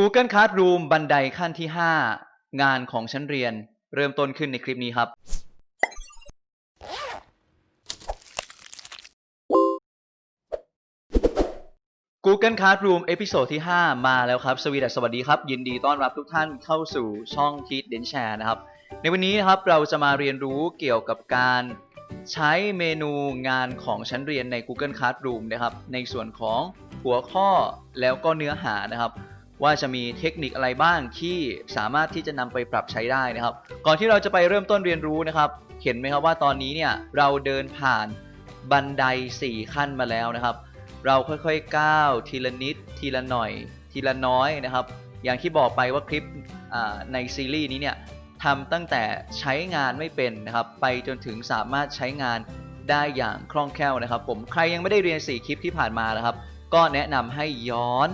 Google Classroom บันไดขั้นที่ 5 งานของชั้นเรียน เริ่มต้นขึ้นในคลิปนี้ครับ Google Classroom เอพิโซดที่ 5 มาแล้วครับ สวีดัสสวัสดีครับ ยินดีต้อนรับทุกท่านเข้าสู่ช่อง t e a c h เดนแชร์นะครับ ในวันนี้นะครับเราจะมาเรียนรู้เกี่ยวกับการใช้เมนูงานของชั้นเรียนใน Google Classroom นะครับ ในส่วนของหัวข้อแล้วก็เนื้อหานะครับ ว่าจะมีเทคนิคอะไรบ้างที่สามารถที่จะนำไปปรับใช้ได้นะครับ ก่อนที่เราจะไปเริ่มต้นเรียนรู้นะครับ เห็นไหมครับว่าตอนนี้เนี่ยเราเดินผ่านบันได 4 ขั้นมาแล้วนะครับ เราค่อยๆก้าวทีละนิดทีละหน่อย ทีละน้อยนะครับ อย่างที่บอกไปว่าคลิปในซีรีส์นี้เนี่ยทำตั้งแต่ใช้งานไม่เป็นนะครับ ไปจนถึงสามารถใช้งานได้อย่างคล่องแคล่วนะครับ ผมใครยังไม่ได้เรียน 4 คลิปที่ผ่านมานะครับ ก็แนะนำให้ย้อน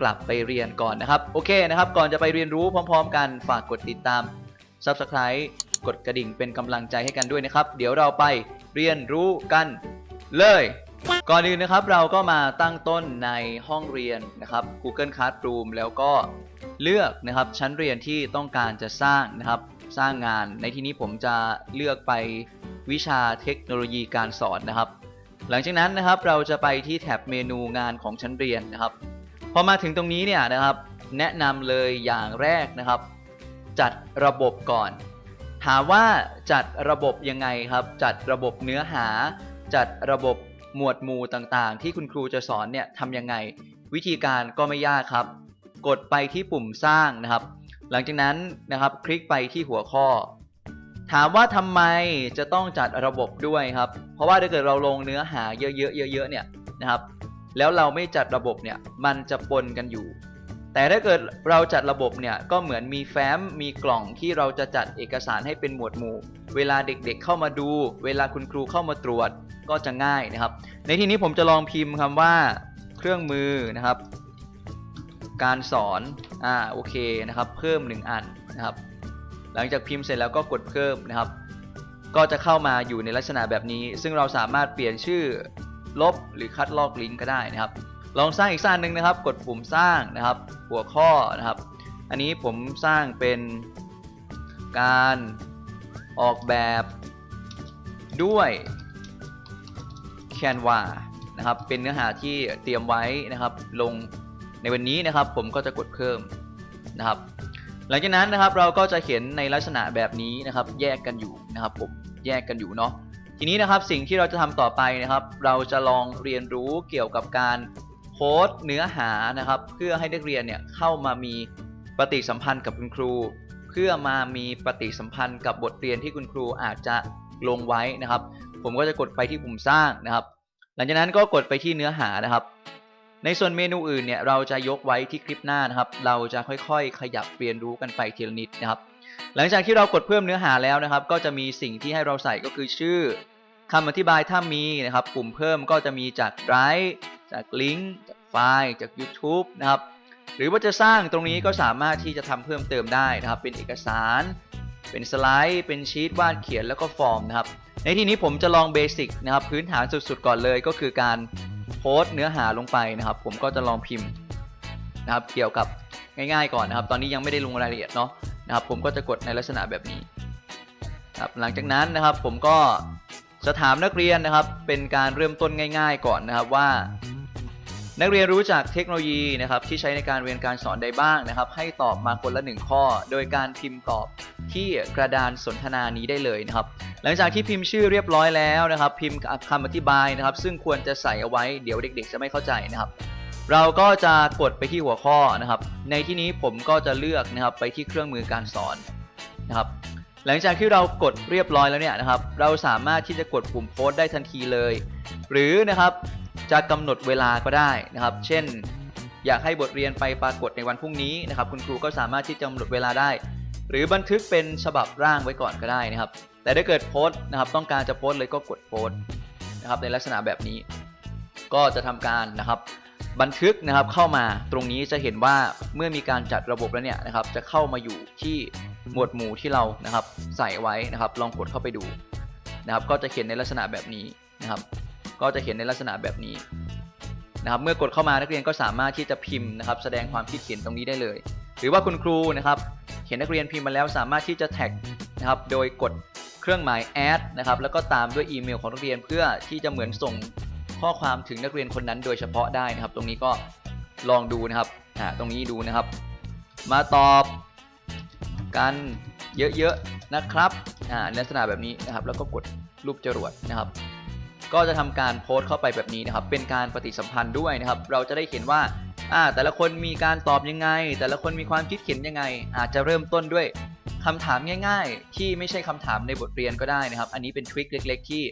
กลับไปเรียนก่อนนะครับ โอเคนะครับ ก่อนจะไปเรียนรู้พร้อม ๆ กันฝากกดติดตาม Subscribe กดกระดิ่งเป็นกำลังใจให้กันด้วยนะครับ เดี๋ยวเราไปเรียนรู้กันเลย ก่อนอื่นนะครับเราก็มาตั้งต้นในห้องเรียนนะครับ Google Classroom แล้วก็เลือกนะครับชั้นเรียนที่ต้องการจะสร้างนะครับสร้างงาน ในที่นี้ผมจะเลือกไปวิชาเทคโนโลยีการสอนนะครับ หลังจากนั้นนะครับเราจะไปที่แท็บเมนูงานของชั้นเรียนนะครับ อมาถึงตรงนี้เนี่ยนะครับ แนะนำเลยอย่างแรกนะครับ จัดระบบก่อน ถามว่าจัดระบบยังไงครับ จัดระบบเนื้อหา จัดระบบหมวดหมู่ต่างๆ ที่คุณครูจะสอนเนี่ยทำยังไง วิธีการก็ไม่ยากครับ กดไปที่ปุ่มสร้างนะครับ หลังจากนั้นนะครับคลิกไปที่หัวข้อ ถามว่าทำไมจะต้องจัดระบบด้วยครับ เพราะว่าถ้าเกิดเราลงเนื้อหาเยอะๆเยอะๆเนี่ยนะครับ แล้วเราไม่จัดระบบเนี่ยมันจะปนกันอยู่ แต่ถ้าเกิดเราจัดระบบเนี่ยก็เหมือนมีแฟ้มมีกล่องที่เราจะจัดเอกสารให้เป็นหมวดหมู่ เวลาเด็กๆเข้ามาดู เวลาคุณครูเข้ามาตรวจก็จะง่ายนะครับ ในที่นี้ผมจะลองพิมพ์คำว่าเครื่องมือนะครับ การสอนอ่าโอเคนะครับเพิ่ม 1 อันนะครับ หลังจากพิมพ์เสร็จแล้วก็กดเพิ่มนะครับ ก็จะเข้ามาอยู่ในลักษณะแบบนี้ ซึ่งเราสามารถเปลี่ยนชื่อ ลบหรือคัดลอกลิงก์ก็ได้นะครับ ลองสร้างอีกสร้างหนึ่งนะครับ กดปุ่มสร้างนะครับ หัวข้อนะครับ อันนี้ผมสร้างเป็นการออกแบบด้วย Canva นะครับ เป็นเนื้อหาที่เตรียมไว้นะครับ ลงในวันนี้นะครับ ผมก็จะกดเพิ่มนะครับ หลังจากนั้นนะครับเราก็จะเห็นในลักษณะแบบนี้นะครับ แยกกันอยู่นะครับผมแยกกันอยู่เนาะ ทีนี้นะครับสิ่งที่เราจะทำต่อไปนะครับ เราจะลองเรียนรู้เกี่ยวกับการโพสต์เนื้อหานะครับ เพื่อให้นักเรียนเนี่ยเข้ามามีปฏิสัมพันธ์กับคุณครู เพื่อมามีปฏิสัมพันธ์กับบทเรียนที่คุณครูอาจจะลงไว้นะครับ ผมก็จะกดไปที่ปุ่มสร้างนะครับ หลังจากนั้นก็กดไปที่เนื้อหานะครับ ในส่วนเมนูอื่นเนี่ยเราจะยกไว้ที่คลิปหน้านะครับ เราจะค่อยๆ ขยับเรียนรู้กันไปทีละนิดนะครับ หลังจากที่เรากดเพิ่มเนื้อหาแล้วนะครับ ก็จะมีสิ่งที่ให้เราใส่ก็คือชื่อคำอธิบายถ้ามีนะครับ ปุ่มเพิ่มก็จะมีจากไ i ฟ์จากลิงก์จากไฟล์จาก YouTube นะครับ หรือว่าจะสร้างตรงนี้ก็สามารถที่จะทำเพิ่มเติมได้นะครับ เป็นเอกสาร เป็นสไลด์ เป็นชีตวาดเขียนแล้วก็ฟอร์มนะครับ ในที่นี้ผมจะลองเบสิกนะครับ พื้นฐานสุดๆก่อนเลยก็คือการโพสต์เนื้อหาลงไปนะครับ ผมก็จะลองพิมพ์นะครับ เกี่ยวกับง่ายๆก่อนนะครับ ตอนนี้ยังไม่ได้ลงรายละเอียดเนาะ นะครับผมก็จะกดในลักษณะแบบนี้ครับหลังจากนั้นนะครับผมก็จะถามนักเรียนนะครับเป็นการเริ่มต้นง่าย ๆ ก่อนนะครับว่า นักเรียนรู้จักเทคโนโลยีนะครับที่ใช้ในการเรียนการสอนใดบ้างนะครับ ให้ตอบมาคนละหนึ่งข้อ โดยการพิมพ์ตอบที่กระดานสนทนานี้ได้เลยนะครับ หลังจากที่พิมพ์ชื่อเรียบร้อยแล้วนะครับ พิมพ์คำอธิบายนะครับ ซึ่งควรจะใส่เอาไว้เดี๋ยวเด็ก ๆ จะไม่เข้าใจนะครับ เราก็จะกดไปที่หัวข้อนะครับ ในที่นี้ผมก็จะเลือกนะครับไปที่เครื่องมือการสอนนะครับ หลังจากที่เรากดเรียบร้อยแล้วเนี่ยนะครับ เราสามารถที่จะกดปุ่มโพสต์ได้ทันทีเลย หรือนะครับจะกำหนดเวลาก็ได้นะครับ เช่น อยากให้บทเรียนไปปรากฏในวันพรุ่งนี้นะครับ คุณครูก็สามารถที่จะกำหนดเวลาได้ หรือบันทึกเป็นฉบับร่างไว้ก่อนก็ได้นะครับ แต่ถ้าเกิดโพสต์นะครับ ต้องการจะโพสต์เลยก็กดโพสต์นะครับในลักษณะแบบนี้ ก็จะทำการนะครับ บันทึกนะครับเข้ามาตรงนี้จะเห็นว่าเมื่อมีการจัดระบบแล้วเนี่ยนะครับ จะเข้ามาอยู่ที่หมวดหมู่ที่เรานะครับ ใส่ไว้นะครับ ลองกดเข้าไปดูนะครับ ก็จะเขียนในลักษณะแบบนี้นะครับ ก็จะเขียนในลักษณะแบบนี้นะครับ เมื่อกดเข้ามานักเรียนก็สามารถที่จะพิมพ์นะครับ แสดงความคิดเห็นตรงนี้ได้เลย หรือว่าคุณครูนะครับเห็นนักเรียนพิมพ์มาแล้วสามารถที่จะแท็กนะครับ โดยกดเครื่องหมาย add นะครับ แล้วก็ตามด้วยอีเมลของนักเรียนเพื่อที่จะเหมือนส่ง ข้อความถึงนักเรียนคนนั้นโดยเฉพาะได้นะครับ ตรงนี้ก็ลองดูนะครับอ่าตรงนี้ดูนะครับ มาตอบกันเยอะๆนะครับอ่าลักษณะแบบนี้นะครับ แล้วก็กดรูปจรวดนะครับ ก็จะทำการโพสต์เข้าไปแบบนี้นะครับ เป็นการปฏิสัมพันธ์ด้วยนะครับ เราจะได้เห็นว่าอ่าแต่ละคนมีการตอบยังไง แต่ละคนมีความคิดเห็นยังไง อาจจะเริ่มต้นด้วยคำถามง่าย ๆ ที่ไม่ใช่คำถามในบทเรียนก็ได้นะครับ อันนี้เป็นทริคเล็ก ๆ ที่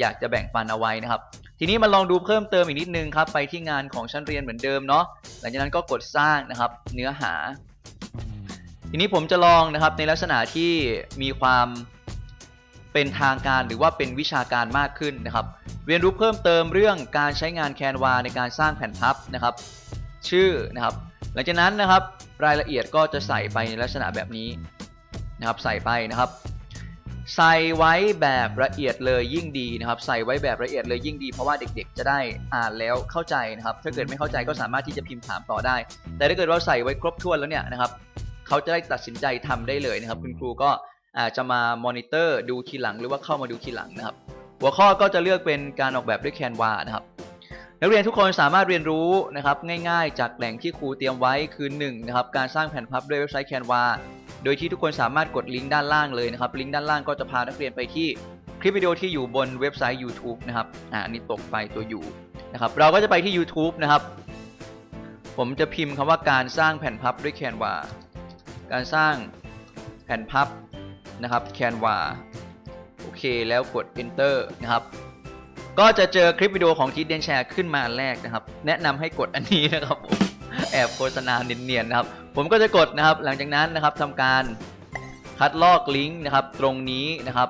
อยากจะแบ่งปันเอาไว้นะครับ ทีนี้มาลองดูเพิ่มเติมอีกนิดนึงครับ ไปที่งานของชั้นเรียนเหมือนเดิมเนาะหลังจากนั้นก็กดสร้างนะครับเนื้อหา ทีนี้ผมจะลองนะครับในลักษณะที่มีความเป็นทางการหรือว่าเป็นวิชาการมากขึ้นนะครับ เรียนรู้เพิ่มเติมเรื่องการใช้งานแคนวาในการสร้างแผ่นพับนะครับ ชื่อนะครับ หลังจากนั้นนะครับรายละเอียดก็จะใส่ไปในลักษณะแบบนี้นะครับ ใส่ไปนะครับ ใส่ไว้แบบละเอียดเลยยิ่งดีนะครับ ใส่ไว้แบบละเอียดเลยยิ่งดี เพราะว่าเด็กๆ จะได้อ่านแล้วเข้าใจนะครับ ถ้าเกิดไม่เข้าใจก็สามารถที่จะพิมพ์ถามต่อได้ แต่ถ้าเกิดเราใส่ไว้ครบถ้วนแล้วเนี่ยนะครับเขาจะได้ตัดสินใจทำได้เลยนะครับ คุณครูก็อาจจะมามอนิเตอร์ดูทีหลังหรือว่าเข้ามาดูทีหลังนะครับ หัวข้อก็จะเลือกเป็นการออกแบบด้วยแคนวานะครับนักเรียนทุกคนสามารถเรียนรู้นะครับง่ายๆ จากแหล่งที่ครูเตรียมไว้คือ1นะครับการสร้างแผ่นพับด้วยเว็บไซต์แคนวา โดยที่ทุกคนสามารถกดลิงก์ด้านล่างเลยนะครับ ลิงก์ด้านล่างก็จะพานักเรียนไปที่คลิปวิดีโอที่อยู่บนเว็บไซต์ YouTube นะครับ อ่าอันนี้ตกไปตัวอยู่นะครับ เราก็จะไปที่ YouTube นะครับ ผมจะพิมพ์คำว่าการสร้างแผ่นพับด้วยแคนวา การสร้างแผ่นพับนะครับแคนวา โอเค แล้วกด enter นะครับก็จะเจอคลิปวิดีโอของทีเดนแชร์ขึ้นมาแรกนะครับ แนะนำให้กดอันนี้นะครับแอบโฆษณาเนียนๆนะครับ ผมก็จะกดนะครับ หลังจากนั้นนะครับทำการคัดลอกลิงก์นะครับ ตรงนี้นะครับ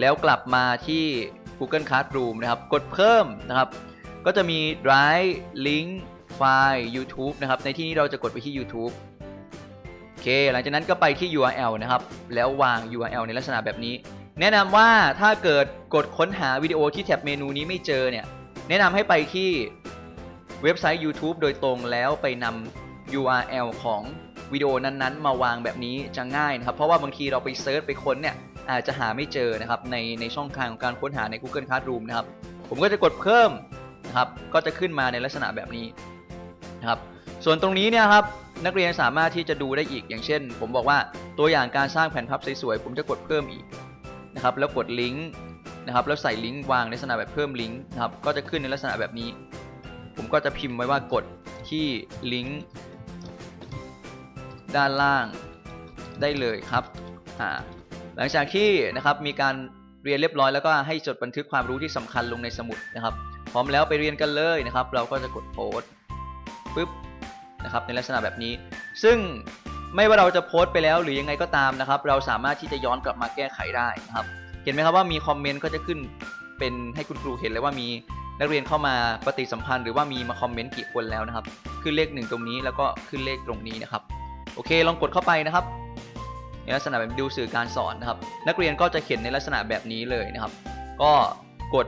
แล้วกลับมาที่ Google Classroom นะครับ กดเพิ่มนะครับ ก็จะมี Drive Link ไฟล์ YouTube นะครับ ในที่นี้เราจะกดไปที่ YouTube โอเค หลังจากนั้นก็ไปที่ URL นะครับ แล้ววาง URL ในลักษณะแบบนี้ แนะนำว่าถ้าเกิดกดค้นหาวิดีโอที่แท็บเมนูนี้ไม่เจอเนี่ย แนะนำให้ไปที่เว็บไซต์ YouTube โดยตรงแล้วไปนำ URL ของวิดีโอนั้นๆ มาวางแบบนี้จะง่ายนะครับ เพราะว่าบางทีเราไปเซิร์ชไปค้นเนี่ยอาจจะหาไม่เจอนะครับในในช่องทางของการค้นหาใน Google Classroom นะครับ ผมก็จะกดเพิ่มนะครับก็จะขึ้นมาในลักษณะแบบนี้นะครับส่วนตรงนี้เนี่ยครับนักเรียนสามารถที่จะดูได้อีกอย่างเช่น ผมบอกว่าตัวอย่างการสร้างแผ่นพับสวยๆผมจะกดเพิ่มอีกนะครับแล้วกดลิงก์นะครับแล้วใส่ลิงก์วางในลักษณะแบบเพิ่มลิงก์นะครับก็จะขึ้นในลักษณะแบบนี้ ผมก็จะพิมพ์ไว้ว่ากดที่ลิงก์ ด้านล่างได้เลยครับหลังจากที่นะครับมีการเรียนเรียบร้อยแล้วก็ให้จดบันทึกความรู้ที่สำคัญลงในสมุดนะครับ พร้อมแล้วไปเรียนกันเลยนะครับ เราก็จะกดโพสต์ปึ๊บนะครับในลักษณะแบบนี้ ซึ่งไม่ว่าเราจะโพสต์ไปแล้วหรือยังไงก็ตามนะครับ เราสามารถที่จะย้อนกลับมาแก้ไขได้นะครับ เห็นไหมครับว่ามีคอมเมนต์ก็จะขึ้นเป็นให้คุณครูเห็นเลยว่ามีนักเรียนเข้ามาปฏิสัมพันธ์หรือว่ามีมาคอมเมนต์กี่คนแล้วนะครับ ขึ้นเลขหนึ่งตรงนี้แล้วก็ขึ้นเลขตรงนี้นะครับ โอเค ลองกดเข้าไปนะครับในลักษณะแบบดูสื่อการสอนนะครับ นักเรียนก็จะเขียนในลักษณะแบบนี้เลยนะครับ ก็กด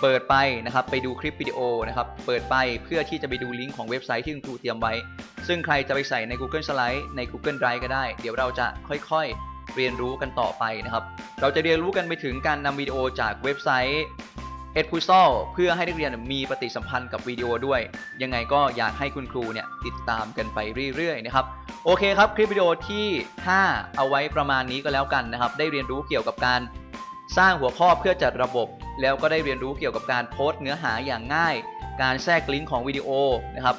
เปิดไปนะครับ ไปดูคลิปวิดีโอนะครับ เปิดไปเพื่อที่จะไปดูลิงก์ของเว็บไซต์ที่คุณครูเตรียมไว้ ซึ่งใครจะไปใส่ใน Google Slide ใน Google Drive ก็ได้ เดี๋ยวเราจะค่อยๆ เรียนรู้กันต่อไปนะครับ เราจะเรียนรู้กันไปถึงการนำวิดีโอจากเว็บไซต์ e d p u z l เพื่อให้นักเรียนมีปฏิสัมพันธ์กับวิดีโอด้วย ยังไงก็อยากให้คุณครูเนี่ยติดตามกันไปเรื่อยๆนะครับโอเคครับ คลิปวิดีโอที่ 5 เอาไว้ประมาณนี้ก็แล้วกันนะครับ ได้เรียนรู้เกี่ยวกับการสร้างหัวข้อเพื่อจัดระบบ แล้วก็ได้เรียนรู้เกี่ยวกับการโพสต์เนื้อหาอย่างง่าย การแทรกลิงก์ของวิดีโอนะครับ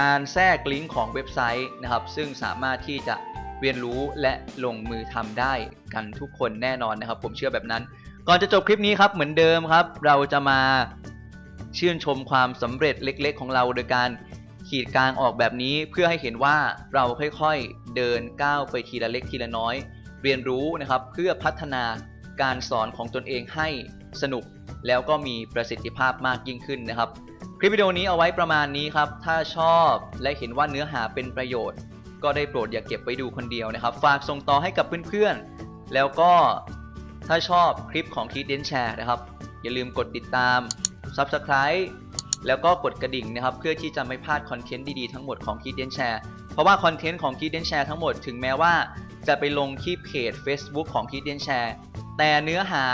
การแทรกลิงก์ของเว็บไซต์นะครับ ซึ่งสามารถที่จะเรียนรู้และลงมือทำได้กันทุกคนแน่นอนนะครับ ผมเชื่อแบบนั้น ก่อนจะจบคลิปนี้ครับเหมือนเดิมครับ เราจะมาชื่นชมความสำเร็จเล็ก ๆ ของเราโดยการขีดกลางออกแบบนี้เพื่อให้เห็นว่าเราค่อยๆเดินก้าวไปทีละเล็กทีละน้อย เรียนรู้นะครับ เพื่อพัฒนาการสอนของตนเองให้สนุกแล้วก็มีประสิทธิภาพมากยิ่งขึ้นนะครับ คลิปวิดีโอนี้เอาไว้ประมาณนี้ครับ ถ้าชอบและเห็นว่าเนื้อหาเป็นประโยชน์ ก็ได้โปรดอย่าเก็บไว้ดูคนเดียวนะครับ ฝากส่งต่อให้กับเพื่อนๆ แล้วก็ ถ้าชอบคลิปของทีเดนแชร์นะครับ อย่าลืมกดติดตาม Subscribe แล้วก็กดกระดิ่งนะครับ เพื่อที่จะไม่พลาดคอนเทนต์ดีๆทั้งหมดของ k i d d e n Share เพราะว่าคอนเทนต์ของ k i d d e n Share ทั้งหมดถึงแม้ว่าจะไปลงที่เพจ Facebook ของ k i d d e n Share แต่เนื้อหา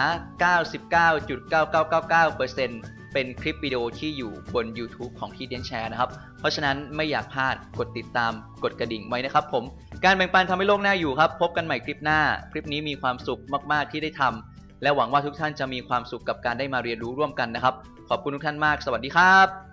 99.9999%เป็นคลิปวิดีโอที่อยู่บน YouTube ของ k i d d e n Share นะครับ เพราะฉะนั้นไม่อยากพลาดกดติดตามกดกระดิ่งไว้นะครับผม การแบ่งปันทำให้โลกหน้าอยู่ครับ พบกันใหม่คลิปหน้า คลิปนี้มีความสุขมาก ๆ ที่ได้ทำและหวังว่าทุกท่านจะมีความสุขกับการได้มาเรียนรู้ร่วมกันนะครับ ขอบคุณทุกท่านมาก สวัสดีครับ